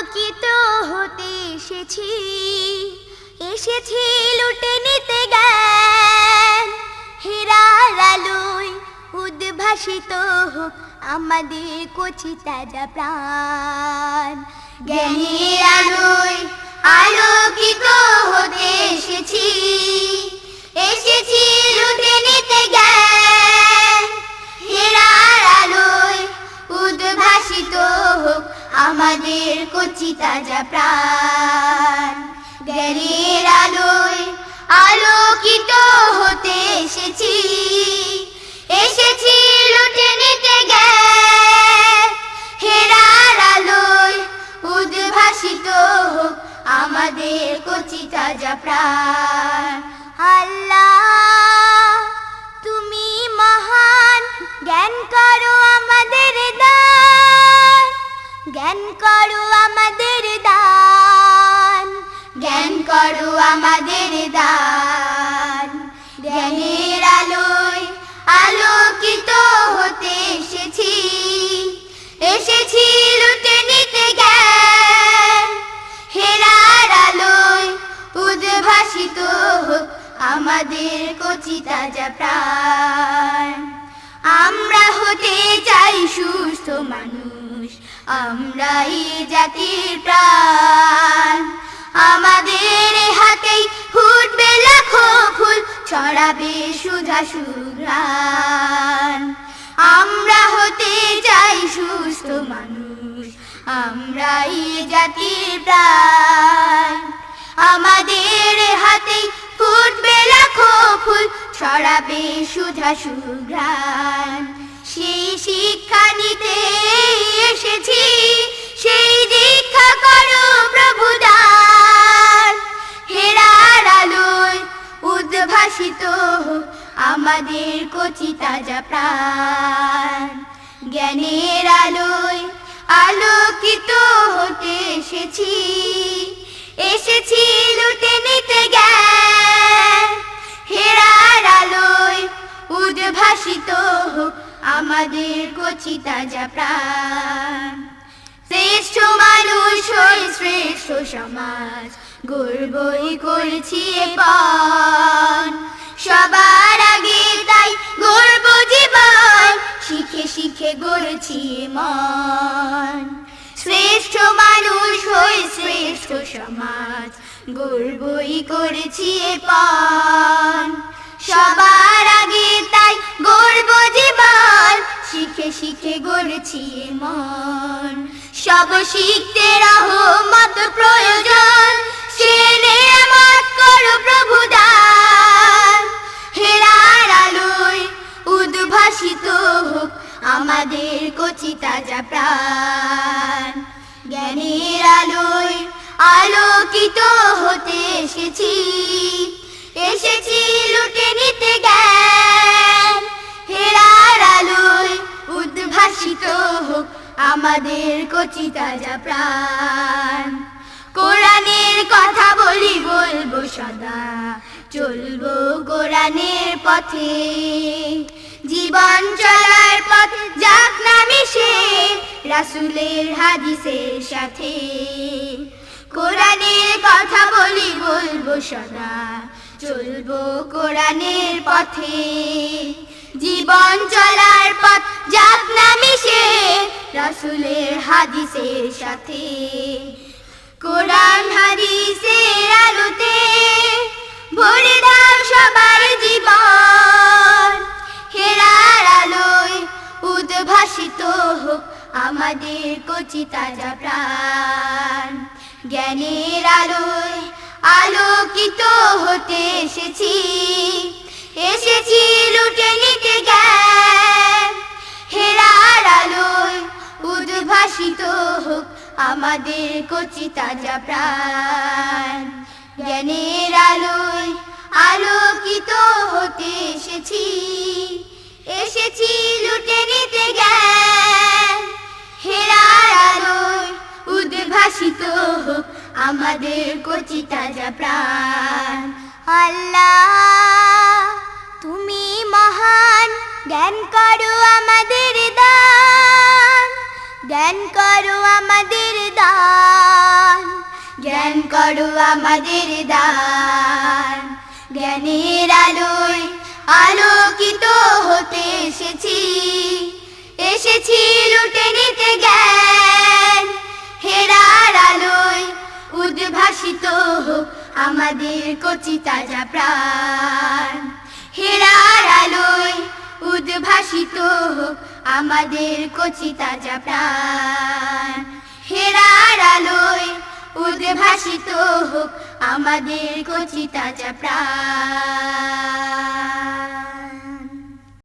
আলোকিত হতে এসেছি। এসেছি লুটে নিতে গান হেরার আলোয় উদ্ভাসিত হোক আমাদের কচি তাজা প্রাণ। জ্ঞানের আলোয় আলোকিত হতে এসেছি। এসেছি জ্ঞানের আলোয় আলোকিত হতে এসেছি। এসেছি লুটে নিতে হেরার আলোয় উদ্ভাসিত আমাদের কচি তাজা প্রাণ। আল্লাহ এসেছি লুটে নিতে জ্ঞান। হেরার আলোয় উদ্ভাসিত হোক আমাদের কচি তাজা প্রাণ। আমরা হতে চাই সুস্থ মানুষ, আমরাই জাতির প্রাণ। আমাদের হাতেই ফুটবে লাখো ফুল, ছড়াবে সুধা সুঘ্রাণ। সুস্থ মানুষ, আমরাই জাতির প্রাণ। আমাদের হাতে ফুটবে লাখো ফুল, ছড়াবে সুধা সুঘ্রাণ। সেই শিক্ষা নিতে এসেছি জ্ঞানের আলোয় আলোকিত হতে এসেছি। এসেছি লুটে নিতে জ্ঞান। হেরার আলোয় উদ্ভাসিত হোক আমাদের কচি তাজা প্রাণ। শ্রেষ্ঠ মানুষ হই শ্রেষ্ঠ সমাজ, গর্বই করছি পান সবার শিখে শিখে গড়ছি মন। শ্রেষ্ঠ মানুষ হয়ে শ্রেষ্ঠ সমাজ গর্বই করেছি পান। সবার আগে তাই গর্ব জীবন, শিখে শিখে গড়ছি মন। সব শিখতে রহমত প্রয়োজন আমাদের তাজা প্রাণ। জ্ঞানের আলোয় আলোকিত হতে এসেছি। এসেছি লুটে নিতে জ্ঞান। হেরার আলোয় উদ্ভাসিত হোক আমাদের কচি তাজা প্রাণ। কোরআনের কথা বলি বলব সদা, চলবো কোরআনের পথে। রাসুলের হাদিসের সাথে। কোরআনের কথা বলি, বলব সদা। চলবো কোরআনের পথে। জীবন চলার পথ যাক না মিশে রাসুলের হাদিসের সাথে। কোরআন হাদিসের আলোতে ভরে দাও সবার জীবন। হেরার আলোয় উদ্ভাসিত হোক আমাদের কচি তাজা প্রাণ। জ্ঞানের আলোয় আলোকিত হতে এসেছি। এসেছি লুটে নিতে জ্ঞান। হেরার আলোয় উদ্ভাসিত হোক আমাদের কচি তাজা প্রাণ। জ্ঞানের আলোয় আলোকিত হতে এসেছি। এসেছি লুটে নিতে জ্ঞান। আমাদের কচি তাজা প্রাণ। আল্লাহ, তুমি মহান, জ্ঞান করো আমাদের দান। জ্ঞান করো আমাদের দান। জ্ঞান করো আমাদের দান। জ্ঞানের আলোয় আলোকিত হতে এসেছি। এসেছি লুটে নিতে জ্ঞান। হেরার আলোয় উদ্ভাসিত হোক আমাদের কচি তাজা প্রাণ। হেরার আলোয় উদ্ভাসিত হোক আমাদের কচি তাজা প্রাণ। হেরার আলোয় উদ্ভাসিত হোক আমাদের কচি তাজা প্রাণ।